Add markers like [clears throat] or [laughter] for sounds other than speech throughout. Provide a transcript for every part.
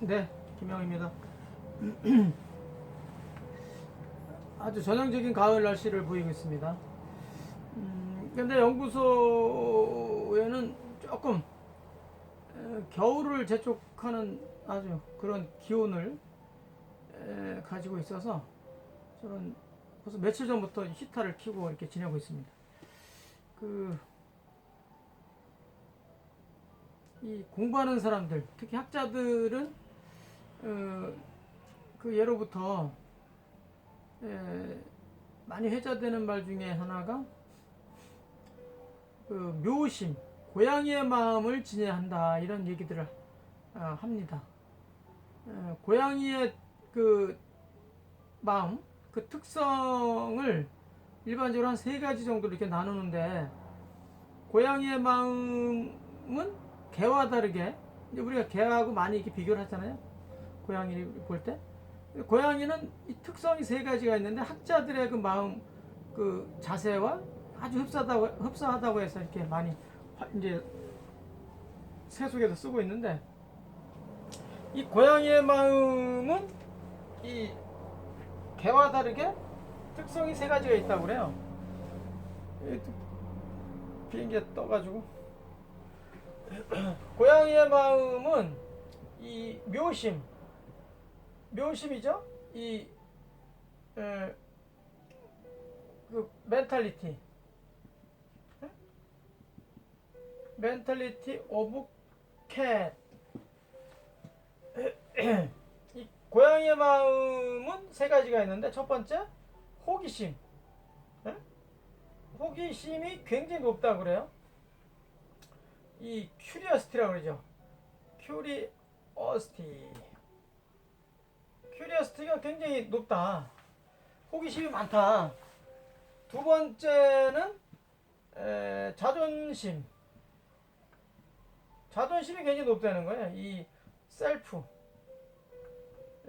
네, 김영입니다. [clears throat] 아주 전형적인 가을 날씨를 보이고 있습니다. 음, 근데 연구소에는 조금 에, 겨울을 재촉하는 아주 그런 기온을 에, 가지고 있어서 저는 벌써 며칠 전부터 히터를 켜고 이렇게 지내고 있습니다. 그, 이 공부하는 사람들, 특히 학자들은 어, 그 예로부터 에, 많이 회자되는 말 중에 하나가 그 묘심, 고양이의 마음을 지녀야 한다 이런 얘기들을 아, 합니다. 에, 고양이의 그 마음, 그 특성을 일반적으로 한 세 가지 정도 이렇게 나누는데 고양이의 마음은 개와 다르게 우리가 개하고 많이 이렇게 비교를 하잖아요. 고양이를 볼 때. 고양이는 이 특성이 세 가지가 있는데 학자들의 그 마음 그 자세와 아주 흡사하다고 흡사하다고 해서 이렇게 많이 화- 이제 세속에서 쓰고 있는데 이 고양이의 마음은 이 개와 다르게 특성이 세 가지가 있다고 그래요. 이 비행기가 떠가지고 [clears throat] 고양이의 마음은 이 묘심 묘심이죠. 이 에, 그 멘탈리티 에? 멘탈리티 오브 캣. 이 고양이의 마음은 세 가지가 있는데 첫 번째 호기심. 에? 호기심이 굉장히 높다 그래요. 이 큐리어스티라고 그러죠. 큐리어스티. 큐리어스티가 굉장히 높다. 호기심이 많다. 두 번째는 에, 자존심. 자존심이 굉장히 높다는 거예요. 이 셀프,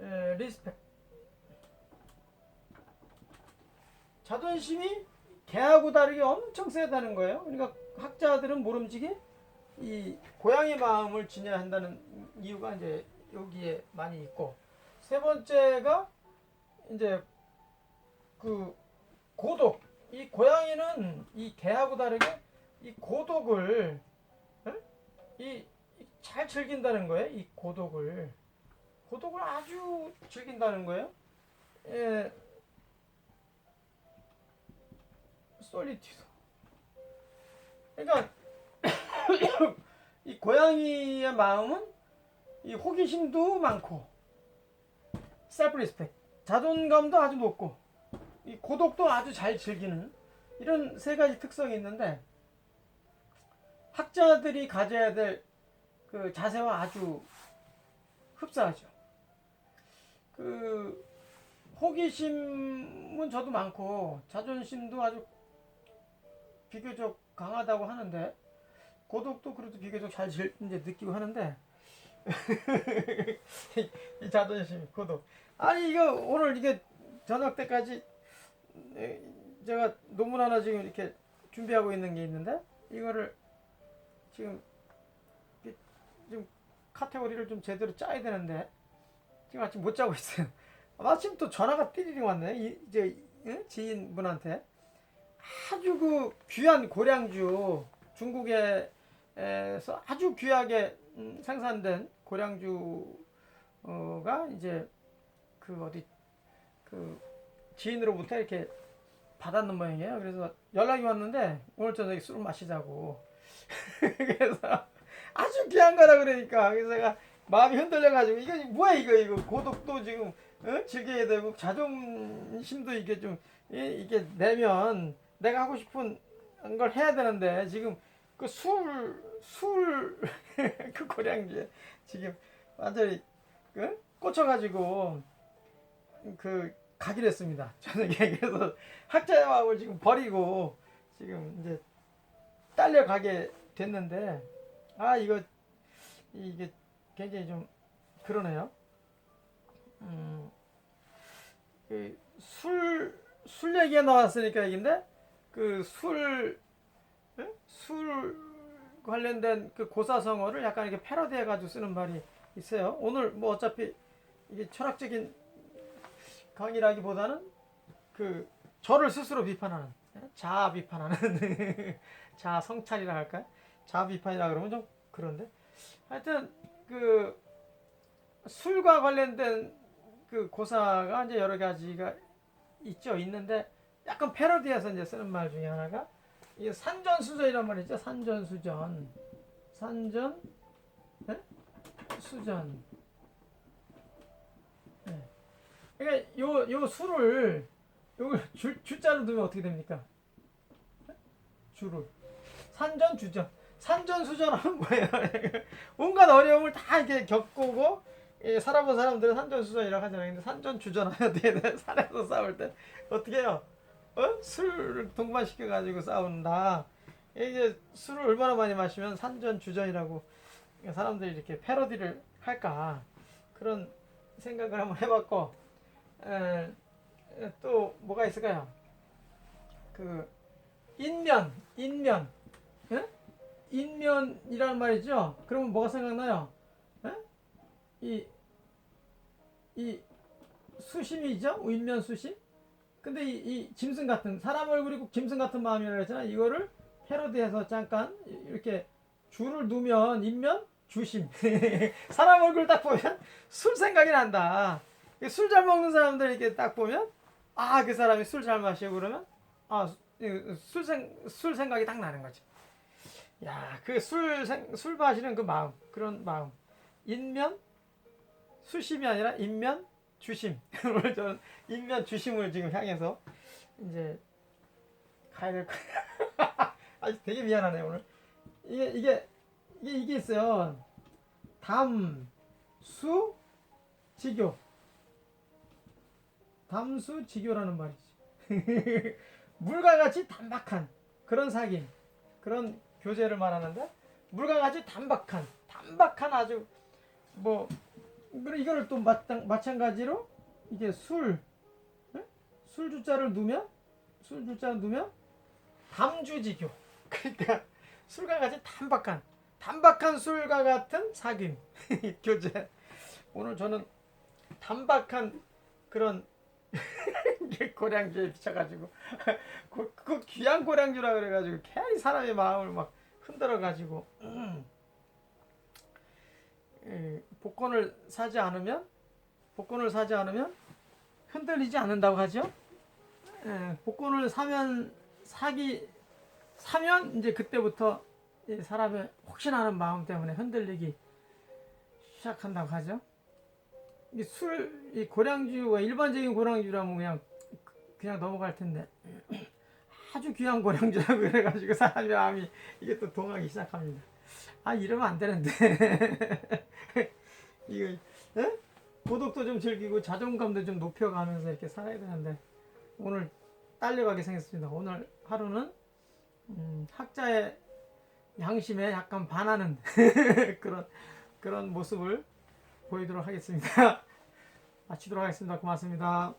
에, 리스펙. 자존심이 개하고 다르게 엄청 세다는 거예요. 그러니까 학자들은 모름지기 이 고양이 마음을 지녀야 한다는 이유가 이제 여기에 많이 있고 세 번째가 이제 그 고독. 이 고양이는 이 개하고 다르게 이 고독을 이잘 즐긴다는 거예요. 이 고독을 고독을 아주 즐긴다는 거예요. 예. 솔리티드. 그러니까 [coughs] 이 고양이의 마음은 이 호기심도 많고 셀프 리스펙 자존감도 아주 높고 이 고독도 아주 잘 즐기는 이런 세 가지 특성이 있는데 학자들이 가져야 될 그 자세와 아주 흡사하죠. 그 호기심은 저도 많고 자존심도 아주 비교적 강하다고 하는데 고독도 그래도 비교적 잘 즐- 이제 느끼고 하는데 [laughs] 이 자존심, 고독. 아니 이거 오늘 이게 저녁 때까지 에, 제가 논문 하나 지금 이렇게 준비하고 있는 게 있는데 이거를 지금 좀 카테고리를 좀 제대로 짜야 되는데 지금 아침 못 자고 있어요. 마침 또 전화가 띠리링 왔네. 이, 이제 응? 지인분한테 아주 그 귀한 고량주 중국에서 아주 귀하게 음, 생산된 고량주 가 이제 그 어디 그 지인으로부터 이렇게 받았는 모양이에요. 그래서 연락이 왔는데 오늘 저녁에 술을 마시자고. [laughs] 그래서 아주 귀한 거라 그러니까 그래서 제가 마음이 흔들려가지고 이거 뭐야 이거 이거 고독도 지금 어? 즐겨야 되고 자존심도 이게 좀 이- 이게 내면 내가 하고 싶은 걸 해야 되는데 지금 그 술 술 [laughs] 그 고량주에 지금 완전히 그 꽂혀가지고 그 가기로 했습니다. [laughs] 저는 그래서 학자의 마음을 지금 버리고 지금 이제 딸려 가게 됐는데 아 이거 이게 굉장히 좀 그러네요. 음, 그 음술 술 얘기가 나왔으니까 얘긴데 그 술 술 관련된 그 고사성어를 약간 이렇게 패러디해가지고 쓰는 말이 있어요. 오늘 뭐 어차피 이게 철학적인 강의라기보다는 그 저를 스스로 비판하는 예? 자아 비판하는 [laughs] 자아 성찰이라 할까요? 자아 비판이라 그러면 좀 그런데 하여튼 그 술과 관련된 그 고사가 이제 여러 가지가 있죠. 있는데 약간 패러디해서 이제 쓰는 말 중에 하나가 이게 산전수전이란 말이죠. 산전수전. 산전 네? 수전. 네. 그러니까 요, 요 수를 요걸 주, 주자로 두면 어떻게 됩니까? 네? 주를. 산전 주전. 산전 수전하면 뭐예요? [laughs] 온갖 어려움을 다 이렇게 겪고 예, 살아본 사람들은 산전 수전이라고 하잖아요. 근데 산전 주전하면 어떻게 돼? 산에서 싸울 때 어떻게 해요? 어? 술을 동반시켜 가지고 싸운다. 이게 술을 얼마나 많이 마시면 산전 주전이라고 사람들이 이렇게 패러디를 할까 그런 생각을 한번 해봤고 에, 에, 또 뭐가 있을까요? 그 인면, 인면, 예? 인면이라는 말이죠. 그러면 뭐가 생각나요? 예? 이, 이 수심이죠? 인면 수심? 근데 이, 이 짐승 같은 사람 얼굴이 꼭 짐승 같은 마음이라고 했잖아. 이거를 패러디해서 잠깐 이렇게 줄을 두면 인면 주심. [laughs] 사람 얼굴 딱 보면 술 생각이 난다. 술 잘 먹는 사람들 이렇게 딱 보면 아 그 사람이 술 잘 마시고 그러면 아술생 술 생각이 딱 나는 거지. 야그 술술 마시는 그 마음 그런 마음 인면 수심이 아니라 인면 주심. [laughs] 오늘 저는 인면 주심을 지금 향해서 이제 가야 될 거예요. [laughs] 아, 되게 미안하네 오늘. 이게 이게 이게 이게 있어요. 담, 수, 지교. 담수, 지교라는 말이지. [laughs] 물과 같이 단박한 그런 사귐, 그런 교제를 말하는데 물과 같이 단박한, 단박한 아주 뭐 이거를 또 마찬, 마찬가지로 이게 술, 예? 술 주자를 두면 술 주자를 두면 담주지교. [laughs] 그러니까 술과 같이 단박한 단박한 술과 같은 사귐 [laughs] 교제. 오늘 저는 단박한 그런 [laughs] 고량주에 비춰가지고 [laughs] 그, 그 귀한 고량주라 그래가지고 괜히 사람의 마음을 막 흔들어가지고 예, 복권을 사지 않으면 복권을 사지 않으면 흔들리지 않는다고 하죠. 예, 복권을 사면 사기 사면 이제 그때부터 이 사람의 혹시나 하는 마음 때문에 흔들리기 시작한다고 하죠. 이 술, 이 고량주가 일반적인 고량주라면 그냥 그냥 넘어갈 텐데 [clears throat] 아주 귀한 고량주라고 그래가지고 사람의 마음이 이게 또 동하기 시작합니다. 아 이러면 안 되는데 [laughs] 이거 에? 고독도 좀 즐기고 자존감도 좀 높여가면서 이렇게 살아야 되는데 오늘 딸려가게 생겼습니다. 오늘 하루는 음, 학자의 양심에 약간 반하는 [laughs] 그런 그런 모습을 보이도록 하겠습니다. 마치도록 하겠습니다. 고맙습니다.